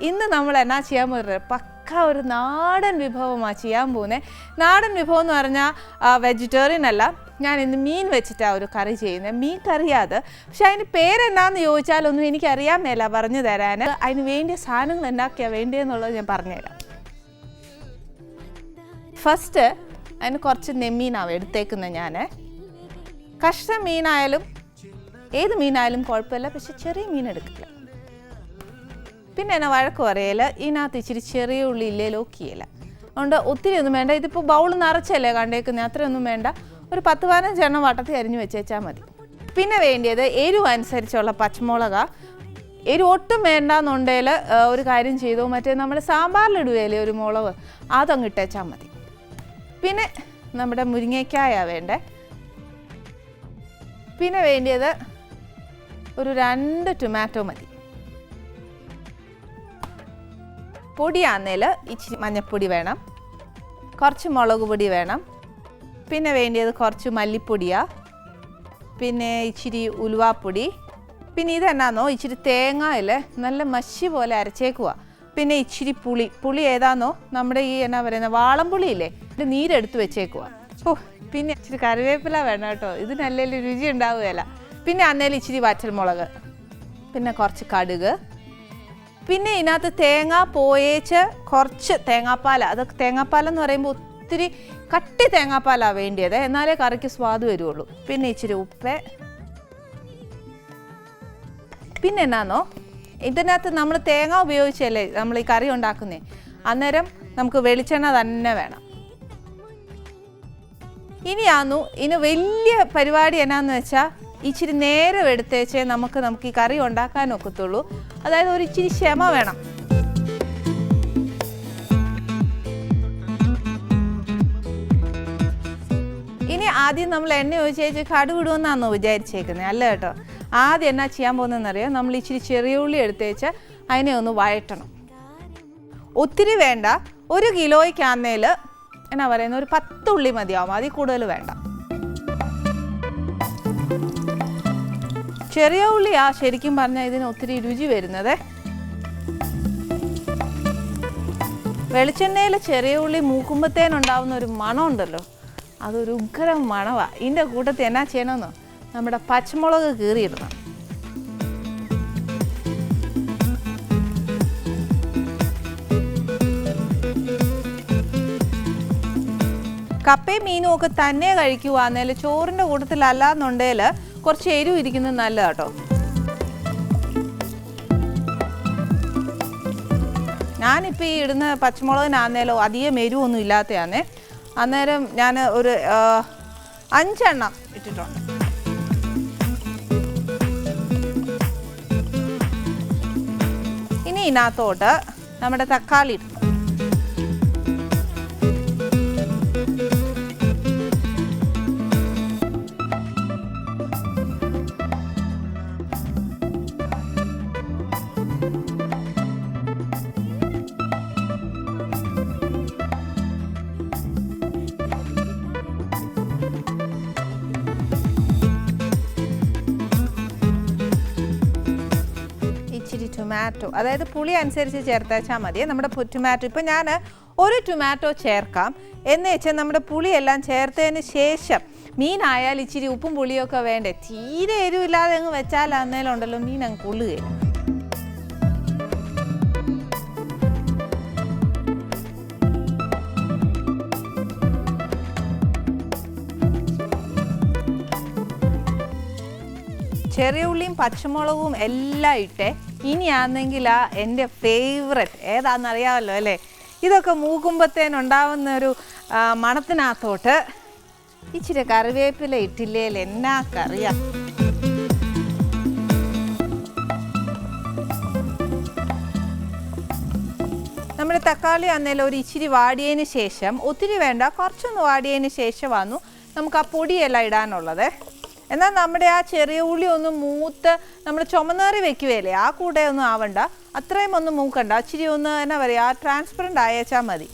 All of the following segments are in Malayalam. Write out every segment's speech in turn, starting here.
ഇന്ന് നമ്മൾ എന്നാ ചെയ്യാൻ പോകുന്നത് പക്ക ഒരു നാടൻ വിഭവമാണ് ചെയ്യാൻ പോകുന്നത് നാടൻ വിഭവം എന്ന് പറഞ്ഞാൽ വെജിറ്റേറിയൻ അല്ല. ഞാൻ ഇന്ന് മീൻ വെച്ചിട്ടാണ് ഒരു കറി ചെയ്യുന്നത് മീൻ കറിയാത്. പക്ഷെ അതിന് പേരെന്നാന്ന് ചോദിച്ചാലൊന്നും എനിക്ക് അറിയാൻ മേല പറഞ്ഞു തരാൻ അതിന് വേണ്ടിയ സാധനങ്ങൾ എന്നാക്കിയാണ് വേണ്ടിയെന്നുള്ളത് ഞാൻ പറഞ്ഞുതരാം. ഫസ്റ്റ് അതിന് കുറച്ച് നെമ്മീനാവും എടുത്തേക്കുന്നത് ഞാൻ കഷ്ണ മീനായാലും ഏത് മീനായാലും കുഴപ്പമില്ല. പക്ഷെ ചെറിയ മീൻ എടുക്കില്ല പിന്നെ എന്നാ വഴക്ക് പറയല? ഇതിനകത്ത് ഇച്ചിരി ചെറിയ ഉള്ളി ഇല്ലേ? ലോക്കിയില്ല അതുകൊണ്ട് ഒത്തിരി ഒന്നും വേണ്ട. ഇതിപ്പോൾ ബൗൾ നിറച്ചല്ലേ കണ്ടേക്കുന്നത് അത്രയൊന്നും വേണ്ട. ഒരു പത്ത് പതിനഞ്ചെണ്ണം വട്ടത്തിൽ അരിഞ്ഞ് വെച്ചേച്ചാൽ മതി. പിന്നെ വേണ്ടിയത് എരിവ് അനുസരിച്ചുള്ള പച്ചമുളക. എരിവ് ഒട്ടും വേണ്ടാന്നുണ്ടെങ്കിൽ ഒരു കാര്യം ചെയ്തു. മറ്റേ നമ്മൾ സാമ്പാറിലിടുകയല്ലേ ഒരു മുളക്. അതങ്ങ് ഇട്ടേച്ചാൽ മതി. പിന്നെ നമ്മുടെ മുരിങ്ങയ്ക്കായ വേണ്ടേ? പിന്നെ വേണ്ടിയത് ഒരു രണ്ട് ടൊമാറ്റോ മതി. പൊടിയാന്നേൽ ഇച്ചിരി മഞ്ഞൾപ്പൊടി വേണം. കുറച്ച് മുളക് പൊടി വേണം. പിന്നെ വേണ്ടിയത് കുറച്ച് മല്ലിപ്പൊടിയാണ് പിന്നെ ഇച്ചിരി ഉലുവാപ്പൊടി. പിന്നെ ഇതെന്നാന്നോ? ഇച്ചിരി തേങ്ങയിൽ നല്ല മഷി പോലെ അരച്ചേക്കുക പിന്നെ ഇച്ചിരി പുളി. പുളി ഏതാന്നോ? നമ്മുടെ ഈ എന്നാ പറയുന്നത് വാളംപുളി ഇല്ലേ ഇത് നീരെടുത്ത് വെച്ചേക്കുക ഓ പിന്നെ ഇച്ചിരി കറിവേപ്പില വേണം കേട്ടോ. ഇതിനല്ലേ രുചി ഉണ്ടാവുകയില്ല പിന്നെ അന്നേലും ഇച്ചിരി വറ്റൽമുളക്. പിന്നെ കുറച്ച് കടുക്. പിന്നെ ഇതിനകത്ത് തേങ്ങ പോയേച്ച് കുറച്ച് തേങ്ങാപ്പാൽ അത് തേങ്ങാപ്പാലെന്ന് പറയുമ്പോൾ ഒത്തിരി കട്ടി തേങ്ങാപ്പാലാണ് വേണ്ടിയത്. എന്നാലേ കറിക്ക് സ്വാദ് വരുള്ളൂ. പിന്നെ ഇച്ചിരി ഉപ്പ്. പിന്നെ എന്നാന്നോ? ഇതിനകത്ത് നമ്മൾ തേങ്ങ ഉപയോഗിച്ചല്ലേ നമ്മൾ ഈ കറി ഉണ്ടാക്കുന്നേ? അന്നേരം നമുക്ക് വെളിച്ചെണ്ണ തന്നെ വേണം. ഇനിയാന്നു ഇനി വലിയ പരിപാടി എന്നാന്ന് വെച്ചാൽ ഇച്ചിരി നേരം എടുത്തേച്ചേ നമുക്ക് നമുക്ക് ഈ കറി ഉണ്ടാക്കാൻ ഒക്കത്തുള്ളൂ. അതായത് ഒരു ഇച്ചിരി ക്ഷമ വേണം. ഇനി ആദ്യം നമ്മൾ എണ്ണ ഒഴിച്ചേച്ച് കടുവിടുമെന്നാണോ വിചാരിച്ചേക്കുന്നത് അല്ല കേട്ടോ. ആദ്യം എന്നാ ചെയ്യാൻ പോകുന്നതെന്നറിയാം? നമ്മൾ ഇച്ചിരി ചെറിയ ഉള്ളി എടുത്തേച്ച് അതിനെ ഒന്ന് വഴറ്റണം. ഒത്തിരി വേണ്ട. ഒരു കിലോയ്ക്കാന്നേൽ എന്നാ പറയുന്നത് ഒരു പത്ത് ഉള്ളി മതിയാവും. അതിൽ കൂടുതൽ വേണ്ട. ചെറിയ ഉള്ളിയാ ശരിക്കും പറഞ്ഞാൽ ഇതിന് ഒത്തിരി രുചി വരുന്നത്. വെളിച്ചെണ്ണയിൽ ചെറിയ ഉള്ളി മൂക്കുമ്പത്തേനുണ്ടാവുന്ന ഒരു മണമുണ്ടല്ലോ. അതൊരു ഉഗ്രം മണമാണ് ഇതിന്റെ കൂട്ടത്തിൽ എന്നാ ചെയ്യണമെന്നോ നമ്മുടെ പച്ചമുളക് കീറിയിടണം. കപ്പയും മീനും ഒക്കെ തന്നെ കഴിക്കുവാന്നേൽ ചോറിന്റെ കൂട്ടത്തിലല്ലാന്നുണ്ടെങ്കിൽ കുറച്ച് എരിവ് ഇരിക്കുന്നത് നല്ലതാട്ടോ. ഞാനിപ്പോൾ ഈ ഇടുന്ന പച്ചമുളകിനാന്നേലോ അധികം എരിവൊന്നും ഇല്ലാത്തയാന്നേ. അന്നേരം ഞാൻ ഒരു അഞ്ചെണ്ണം ഇട്ടിട്ടുണ്ട്. ഇനി ഇതിനകത്തോട്ട് നമ്മുടെ തക്കാളി ഇടും. ടൊമാറ്റോ അതായത് പുളി അനുസരിച്ച് ചേർത്തേച്ചാൽ മതി. നമ്മുടെ ടൊമാറ്റോ ഇപ്പം ഞാൻ ഒരു ടൊമാറ്റോ ചേർക്കാം. എന്ന് വെച്ചാൽ നമ്മുടെ പുളിയെല്ലാം ചേർത്തതിന് ശേഷം മീനായാൽ ഇച്ചിരി ഉപ്പും പുളിയൊക്കെ വേണ്ടേ? തീരെ എരിവില്ലാതെ അങ്ങ് വെച്ചാൽ അന്നേലുണ്ടല്ലോ മീൻ അങ്ങ് കൊള്ളുകയില്ല ചെറിയ ഉള്ളിയും പച്ചമുളകും എല്ലാം ഇട്ടേ. ഇനിയാണെങ്കിൽ ആ എന്റെ ഫേവററ്റ് ഏതാണെന്നറിയാമല്ലോ അല്ലേ? ഇതൊക്കെ മൂക്കുമ്പത്തേനുണ്ടാവുന്ന ഒരു മണത്തിനകത്തോട്ട് ഇച്ചിരി കറിവേപ്പില ഇട്ടില്ലേൽ എന്നാ കറിയാം? നമ്മൾ തക്കാളി അന്നേലും ഒരു ഇച്ചിരി വാടിയതിന് ശേഷം ഒത്തിരി വേണ്ട കുറച്ചൊന്ന് വാടിയതിന് ശേഷമാന്നു നമുക്ക് ആ പൊടിയെല്ലാം ഇടാനുള്ളത്. എന്നാൽ നമ്മുടെ ആ ചെറിയ ഉള്ളി ഒന്ന് മൂത്ത് നമ്മൾ ചുമന്നേറി വെക്കുകയല്ലേ? ആ കൂടെ ഒന്നും ആവണ്ട. അത്രയും ഒന്നും മൂക്കണ്ട. അച്ചിരി ഒന്ന് എന്നാ പറയുക ട്രാൻസ്പെറന്റ് ആയേച്ചാൽ മതി.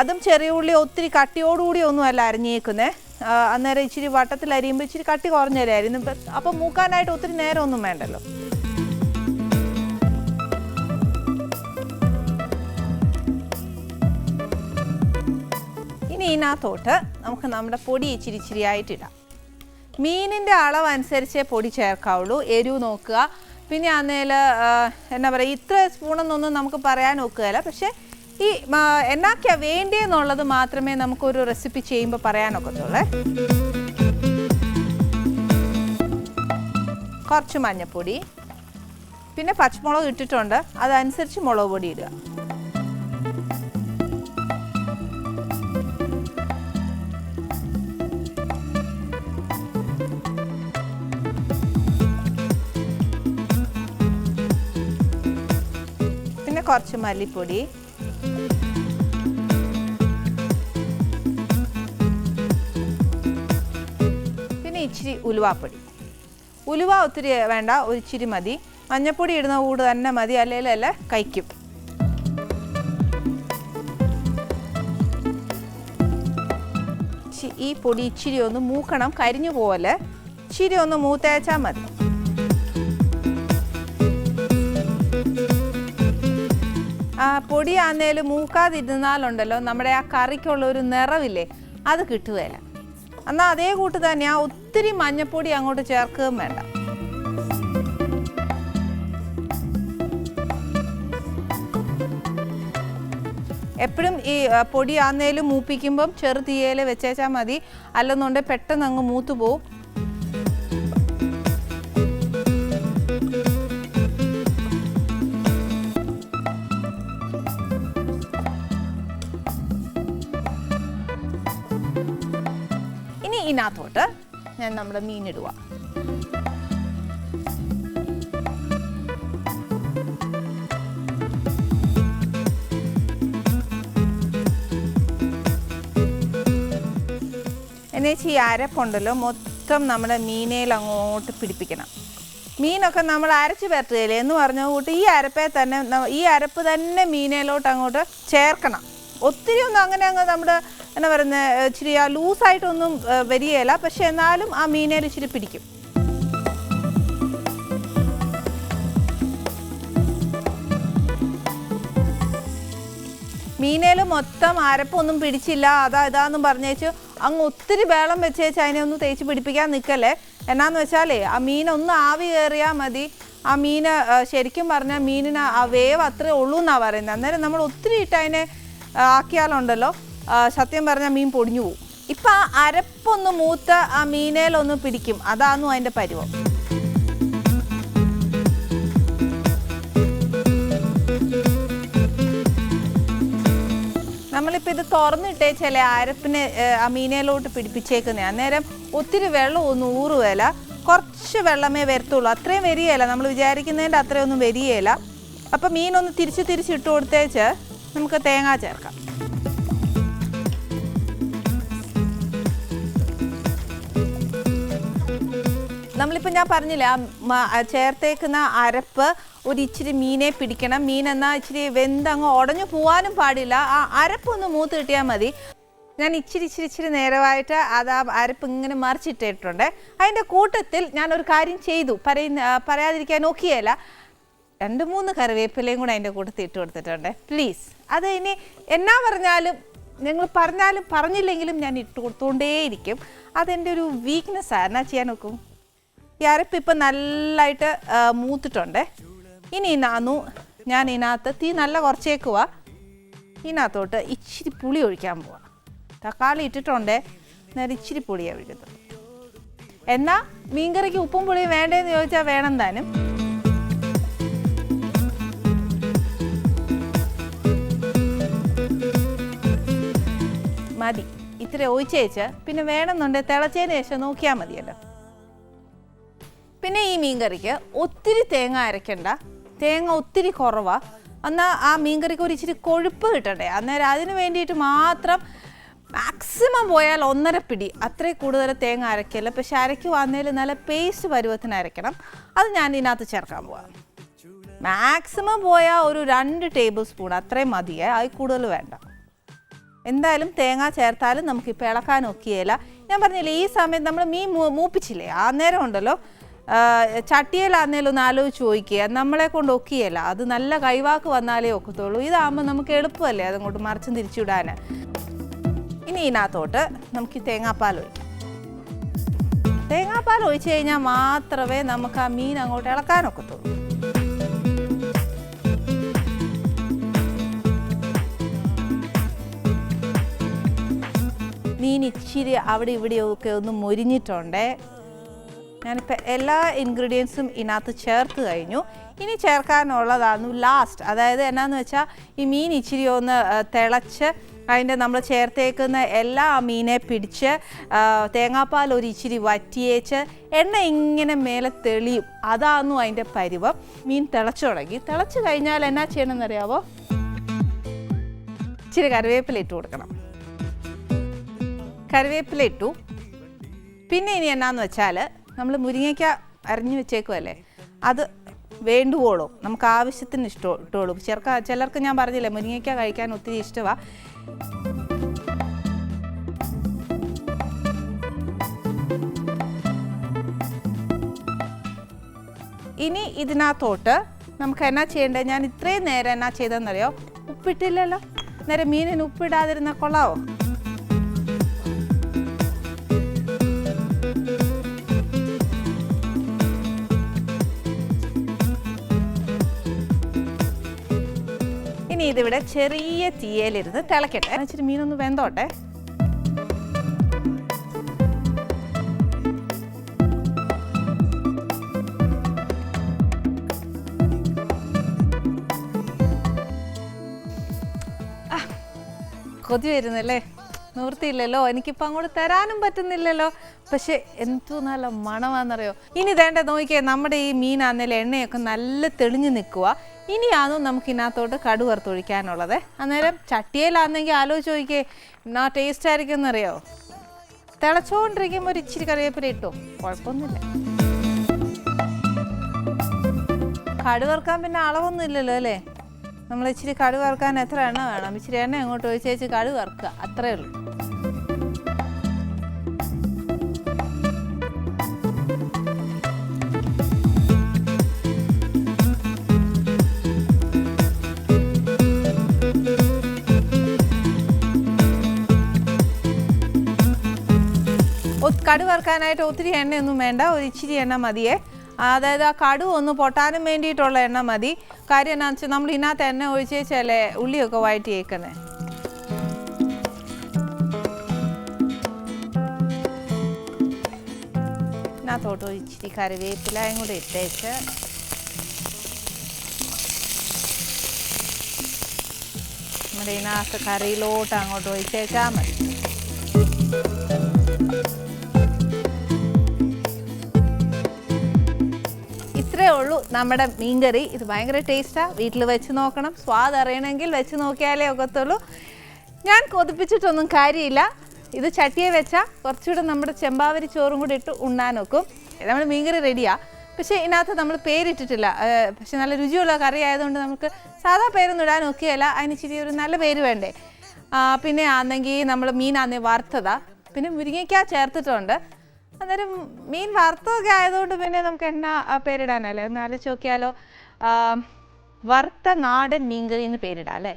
അതും ചെറിയ ഉള്ളി ഒത്തിരി കട്ടിയോടുകൂടി ഒന്നും അല്ല അരിഞ്ഞേക്കുന്നേ. അന്നേരം ഇച്ചിരി വട്ടത്തിൽ അരിയുമ്പോൾ ഇച്ചിരി കട്ടി കുറഞ്ഞല്ലായിരുന്നു അപ്പോൾ മൂക്കാനായിട്ട് ഒത്തിരി നേരമൊന്നും വേണ്ടല്ലോ. ഇനി ഇതിനകത്തോട്ട് നമുക്ക് നമ്മുടെ പൊടി ഇച്ചിരി ഇച്ചിരി ആയിട്ടിടാം മീനിന്റെ അളവ് അനുസരിച്ചേ പൊടി ചേർക്കാവുള്ളൂ. എരിവ് നോക്കുക. പിന്നെ അന്നേൽ എന്നാ പറയുക ഇത്ര സ്പൂണെന്നൊന്നും നമുക്ക് പറയാൻ ഒക്കുകയില്ല. പക്ഷേ ഈ എന്നാക്കിയാ എന്നാക്കാ വേണ്ടിയെന്നുള്ളത് മാത്രമേ നമുക്കൊരു റെസിപ്പി ചെയ്യുമ്പോൾ പറയാനൊക്കത്തുള്ളേ. കുറച്ച് മഞ്ഞൾപ്പൊടി പിന്നെ പച്ചമുളക് ഇട്ടിട്ടുണ്ട്. അതനുസരിച്ച് മുളക് പൊടി ഇടുക. കുറച്ച് മല്ലിപ്പൊടി. പിന്നെ ഇച്ചിരി ഉലുവാപ്പൊടി. ഉലുവ ഒത്തിരി വേണ്ട ഒരു ഇച്ചിരി മതി. മഞ്ഞപ്പൊടി ഇടുന്ന കൂട് തന്നെ മതി അല്ലെങ്കിൽ അല്ല കഴിക്കും. ഈ പൊടി ഇച്ചിരി ഒന്ന് മൂക്കണം കരിഞ്ഞു പോലെ. ഇച്ചിരി ഒന്ന് മൂത്തേച്ചാൽ മതി. പൊടി ആന്നേലും മൂക്കാതിരുന്നാലുണ്ടല്ലോ നമ്മുടെ ആ കറിക്കുള്ള ഒരു നിറവില്ലേ അത് കിട്ടുകയില്ല. എന്നാൽ അതേ കൂട്ട് തന്നെ ആ ഒത്തിരി മഞ്ഞപ്പൊടി അങ്ങോട്ട് ചേർക്കുകയും വേണ്ട. എപ്പോഴും ഈ പൊടി ആന്നേലും മൂപ്പിക്കുമ്പം ചെറു തീയയിൽ വെച്ചേച്ചാൽ മതി. അല്ലെന്നുണ്ടെങ്കിൽ പെട്ടെന്ന് അങ്ങ് മൂത്ത് പോവും ഇതിനകത്തോട്ട് ഞാൻ നമ്മുടെ മീനിടുക എന്നുവെച്ചാൽ ഈ അരപ്പുണ്ടല്ലോ മൊത്തം നമ്മുടെ മീനയിൽ അങ്ങോട്ട് പിടിപ്പിക്കണം. മീനൊക്കെ നമ്മൾ അരച്ച് പരത്തുകയില്ലേ എന്ന് പറഞ്ഞ കൂട്ട് ഈ അരപ്പെ തന്നെ ഈ അരപ്പ് തന്നെ മീനയിലോട്ട് അങ്ങോട്ട് ചേർക്കണം. ഒത്തിരി ഒന്നും അങ്ങനെ അങ്ങ് നമ്മുടെ എന്നാ പറയുന്നത് ഇച്ചിരി ആ ലൂസായിട്ടൊന്നും വരികയില്ല. പക്ഷെ എന്നാലും ആ മീനയിൽ ഇച്ചിരി പിടിക്കും. മീനയിൽ മൊത്തം അരപ്പൊന്നും പിടിച്ചില്ല. അതാ ഇതാന്നും പറഞ്ഞേച്ച് അങ്ങ് ഒത്തിരി വേളം വെച്ചേച്ച് അതിനെ ഒന്ന് തേച്ച് പിടിപ്പിക്കാൻ നിൽക്കല്ലേ എന്നാന്ന് വെച്ചാലേ ആ മീനൊന്ന് ആവി കയറിയാൽ മതി. ആ മീന് ശരിക്കും പറഞ്ഞാൽ മീനിന് ആ വേവ് അത്രേ ഉള്ളൂ എന്നാണ് പറയുന്നത് അന്നേരം നമ്മൾ ഒത്തിരി ഇട്ട് അതിനെ ആക്കിയാലുണ്ടല്ലോ. സത്യം പറഞ്ഞാൽ മീൻ പൊടിഞ്ഞു പോകും ഇപ്പം ആ അരപ്പൊന്ന് മൂത്ത ആ മീനേലൊന്ന് പിടിക്കും. അതാന്നു അതിന്റെ പരുവം. നമ്മളിപ്പോൾ ഇത് തുറന്നിട്ടേ ചില അരപ്പിനെ ആ മീനയിലോട്ട് പിടിപ്പിച്ചേക്കുന്നത് അന്നേരം ഒത്തിരി വെള്ളം ഒന്നും ഊറുകയില്ല കുറച്ച് വെള്ളമേ വരത്തുള്ളൂ. അത്രയും വരികയില്ല നമ്മൾ വിചാരിക്കുന്നതിന്റെ അത്രയൊന്നും വരികയില്ല അപ്പം മീനൊന്ന് തിരിച്ച് തിരിച്ച് ഇട്ട് കൊടുത്തേച്ച് നമുക്ക് തേങ്ങ ചേർക്കാം. നമ്മളിപ്പോൾ ഞാൻ പറഞ്ഞില്ലേ ചേർത്തേക്കുന്ന അരപ്പ് ഒരു ഇച്ചിരി മീനെ പിടിക്കണം. മീൻ എന്നാൽ ഇച്ചിരി വെന്തങ്ങ് ഉടഞ്ഞു പോകാനും പാടില്ല. ആ അരപ്പൊന്ന് മൂത്ത് കിട്ടിയാൽ മതി. ഞാൻ ഇച്ചിരി ഇച്ചിരി ഇച്ചിരി നേരമായിട്ട് അത് ആ അരപ്പ് ഇങ്ങനെ മറിച്ചിട്ടിട്ടുണ്ട്. അതിന്റെ കൂട്ടത്തിൽ ഞാൻ ഒരു കാര്യം ചെയ്തു. പറയുന്ന പറയാതിരിക്കാൻ നോക്കിയല്ല രണ്ട് മൂന്ന് കറിവേപ്പിലയും കൂടെ അതിന്റെ കൂട്ടത്തിൽ ഇട്ട് കൊടുത്തിട്ടുണ്ട്. പ്ലീസ് അത് ഇനി എന്നാ പറഞ്ഞാലും നിങ്ങൾ പറഞ്ഞാലും പറഞ്ഞില്ലെങ്കിലും ഞാൻ ഇട്ട് കൊടുത്തുകൊണ്ടേയിരിക്കും അതെന്റെ ഒരു വീക്ക്നെസ്സാണ് എന്നാ ചെയ്യാൻ നോക്കും? ഈ അരപ്പ് ഇപ്പം നല്ലതായിട്ട് മൂത്തിട്ടുണ്ടേ. ഇനി നാന്നു ഞാൻ ഇതിനകത്ത് തീ നല്ല കുറച്ചേക്കുക ഇതിനകത്തോട്ട് ഇച്ചിരി പുളി ഒഴിക്കാൻ പോവാ. തക്കാളി ഇട്ടിട്ടുണ്ട്. നേരെ ഇച്ചിരി പുളിയാണ് ഒഴിക്കുന്നത്. എന്നാൽ മീൻകറിക്ക് ഉപ്പും പുളിയും വേണ്ടേന്ന് ചോദിച്ചാൽ വേണം താനും. മതി. ഇത്തിരി ഒഴിച്ചേച്ച് പിന്നെ വേണമെന്നുണ്ടെങ്കിൽ തിളച്ചതിന് ശേഷം നോക്കിയാൽ മതിയല്ലോ. പിന്നെ ഈ മീൻകറിക്ക് ഒത്തിരി തേങ്ങ അരയ്ക്കണ്ട തേങ്ങ ഒത്തിരി കുറവാണ് എന്നാൽ ആ മീൻകറിക്ക് ഒരു ഇച്ചിരി കൊഴുപ്പ് കിട്ടണ്ടേ? അന്നേരം അതിന് വേണ്ടിയിട്ട് മാത്രം മാക്സിമം പോയാൽ ഒന്നര പിടി. അത്രയും കൂടുതൽ തേങ്ങ അരയ്ക്കല്ല പക്ഷെ അരയ്ക്കുവാന്നേൽ നല്ല പേസ്റ്റ് പരുവത്തിന് അരയ്ക്കണം. അത് ഞാൻ ഇതിനകത്ത് ചേർക്കാൻ പോവാം. മാക്സിമം പോയാൽ ഒരു രണ്ട് ടേബിൾ സ്പൂൺ. അത്രയും മതിയേ. അതിൽ കൂടുതൽ വേണ്ട. എന്തായാലും തേങ്ങ ചേർത്താലും നമുക്ക് ഇപ്പോൾ ഇളക്കാൻ ഒക്കിയല്ല. ഞാൻ പറഞ്ഞില്ലേ ഈ സമയത്ത് നമ്മൾ മീൻ മൂപ്പിച്ചില്ലേ? ആ നേരം ഉണ്ടല്ലോ. ചട്ടിയിലാന്നേലും ഒന്ന് ആലോചിച്ച് ചോദിക്കുക നമ്മളെ കൊണ്ട് ഒക്കിയല്ല അത് നല്ല കൈവാക്ക് വന്നാലേ ഒക്കത്തുള്ളൂ. ഇതാകുമ്പോൾ നമുക്ക് എളുപ്പമല്ലേ അതങ്ങോട്ട് മറിച്ചും തിരിച്ചുവിടാൻ ഇനി ഇതിനകത്തോട്ട് നമുക്ക് ഈ തേങ്ങാപ്പാൽ ഒഴിക്കാം. തേങ്ങാപ്പാൽ ഒഴിച്ചു കഴിഞ്ഞാൽ മാത്രമേ നമുക്ക് ആ മീൻ അങ്ങോട്ട് ഇളക്കാനൊക്കത്തുള്ളൂ. മീൻ ഇച്ചിരി അവിടെ ഇവിടെയൊക്കെ ഒന്ന് മൊരിഞ്ഞിട്ടുണ്ടേ ഞാനിപ്പോൾ എല്ലാ ഇൻഗ്രീഡിയൻസും ഇതിനകത്ത് ചേർത്ത് കഴിഞ്ഞു. ഇനി ചേർക്കാനുള്ളതാണ് ലാസ്റ്റ് അതായത് എന്നാന്ന് വെച്ചാൽ ഈ മീൻ ഇച്ചിരി ഒന്ന് തിളച്ച് അതിന്റെ നമ്മൾ ചേർത്തേക്കുന്ന എല്ലാ മീനെ പിടിച്ച് തേങ്ങാപ്പാൽ ഒരു ഇച്ചിരി വറ്റിയേച്ച് എണ്ണ ഇങ്ങനെ മേലെ തെളിയും. അതാണ് അതിന്റെ പരിവം. മീൻ തിളച്ചു തുടങ്ങി. തിളച്ച് കഴിഞ്ഞാൽ എന്നാ ചെയ്യണമെന്നറിയാവോ ഇച്ചിരി കറിവേപ്പില ഇട്ട് കൊടുക്കണം. കറിവേപ്പില ഇട്ടു. പിന്നെ ഇനി എന്നാന്ന് വെച്ചാൽ നമ്മൾ മുരിങ്ങയ്ക്ക അരിഞ്ഞു വെച്ചേക്കുമല്ലേ അത് വേണ്ടുവോളും. നമുക്ക് ആവശ്യത്തിന് ഇഷ്ടം ഇട്ടോളൂ. ചിലർക്ക് ചിലർക്ക് ഞാൻ പറഞ്ഞില്ലേ മുരിങ്ങയ്ക്ക കഴിക്കാൻ ഒത്തിരി ഇഷ്ടമാണ് ഇനി ഇതിനകത്തോട്ട് നമുക്ക് എന്നാ ചെയ്യേണ്ടത് ഞാൻ ഇത്രയും നേരം എന്നാ ചെയ്തതെന്നറിയോ? ഉപ്പിട്ടില്ലല്ലോ. നേരെ മീനിന് ഉപ്പിടാതിരുന്ന കൊള്ളാവോ? ഇനി ഇതിവിടെ ചെറിയ തീയലിരുന്ന് തിളക്കട്ടെ. ഇച്ചിരി മീനൊന്ന് വെന്തോട്ടെ. കൊതി വരുന്നല്ലേ? നിവൃത്തിയില്ലല്ലോ. എനിക്കിപ്പോൾ അങ്ങോട്ട് തരാനും പറ്റുന്നില്ലല്ലോ. പക്ഷെ എന്തു നല്ല മണമാണെന്നറിയോ? ഇനി വേണ്ട നോക്കിയേ നമ്മുടെ ഈ മീനാന്നേലും എണ്ണയൊക്കെ നല്ല തെളിഞ്ഞു നിൽക്കുക ഇനിയാണോ നമുക്ക് ഇതിനകത്തോട്ട് കടു വറുത്തൊഴിക്കാനുള്ളത് അന്നേരം ചട്ടിയിലാണെങ്കിൽ ആലോചിച്ച് നോക്കിയേ എന്നാ ടേസ്റ്റ് ആയിരിക്കും എന്നറിയോ തിളച്ചുകൊണ്ടിരിക്കുമ്പോൾ ഒരു ഇച്ചിരി കറിവേപ്പില ഇട്ടോ. കുഴപ്പമൊന്നുമില്ല. കടു വറുക്കാൻ പിന്നെ അളവൊന്നും ഇല്ലല്ലോ അല്ലേ? നമ്മൾ ഇച്ചിരി കടു വറുക്കാൻ എത്ര എണ്ണ വേണം? ഇച്ചിരി എണ്ണ അങ്ങോട്ട് ഒഴിച്ചേച്ച് കടു വറുക്കുക അത്രേ ഉള്ളൂ. കടു വറുക്കാനായിട്ട് ഒത്തിരി എണ്ണയൊന്നും വേണ്ട. ഒരു ഇച്ചിരി എണ്ണ മതിയേ. അതായത് ആ കടു ഒന്ന് പൊട്ടാനും വേണ്ടിയിട്ടുള്ള എണ്ണ മതി. കാര്യം എന്നാന്ന് വെച്ചാൽ നമ്മൾ ഇതിനകത്ത് എണ്ണ ഒഴിച്ച് വെച്ചാലേ ഉള്ളിയൊക്കെ വഴറ്റിയേക്കുന്നേ ഇതിനകത്തോട്ട് ഇച്ചിരി കറിവേപ്പിലയും കൂടെ ഇട്ടേച്ച്. നമ്മുടെ ഇതിനകത്ത് കറിയിലോട്ട് അങ്ങോട്ട് ഒഴിച്ചേച്ചാൽ മതി. നമ്മുടെ മീൻകറി ഇത് ഭയങ്കര ടേസ്റ്റാണ് വീട്ടിൽ വെച്ച് നോക്കണം. സ്വാദ് അറിയണമെങ്കിൽ വെച്ച് നോക്കിയാലേ ഒക്കത്തുള്ളൂ. ഞാൻ കൊതിപ്പിച്ചിട്ടൊന്നും കാര്യമില്ല. ഇത് ചട്ടിയെ വെച്ചാൽ കുറച്ചുകൂടെ നമ്മുടെ ചെമ്പാവരി ചോറും കൂടി ഇട്ട് ഉണ്ണാൻ നോക്കും നമ്മൾ മീൻകറി റെഡിയാണ് പക്ഷേ ഇതിനകത്ത് നമ്മൾ പേരിട്ടിട്ടില്ല. പക്ഷെ നല്ല രുചിയുള്ള കറി ആയതുകൊണ്ട് നമുക്ക് സാധാ പേരൊന്നും ഇടാൻ നോക്കിയല്ല അതിന് ഇച്ചിരി ഒരു നല്ല പേര് വേണ്ടേ. പിന്നെ ആണെങ്കിൽ നമ്മൾ മീനാന്നേ വറുത്തതാ. പിന്നെ മുരിങ്ങയ്ക്ക ചേർത്തിട്ടുണ്ട്. അന്നേരം മീൻ വറുത്തതൊക്കെ ആയതുകൊണ്ട് പിന്നെ നമുക്ക് എണ്ണ പേരിടാനല്ലേ? ഒന്ന് ആലോചിച്ച് നോക്കിയാലോ വറുത്ത നാടൻ മീൻകറി എന്ന് പേരിടാം അല്ലേ?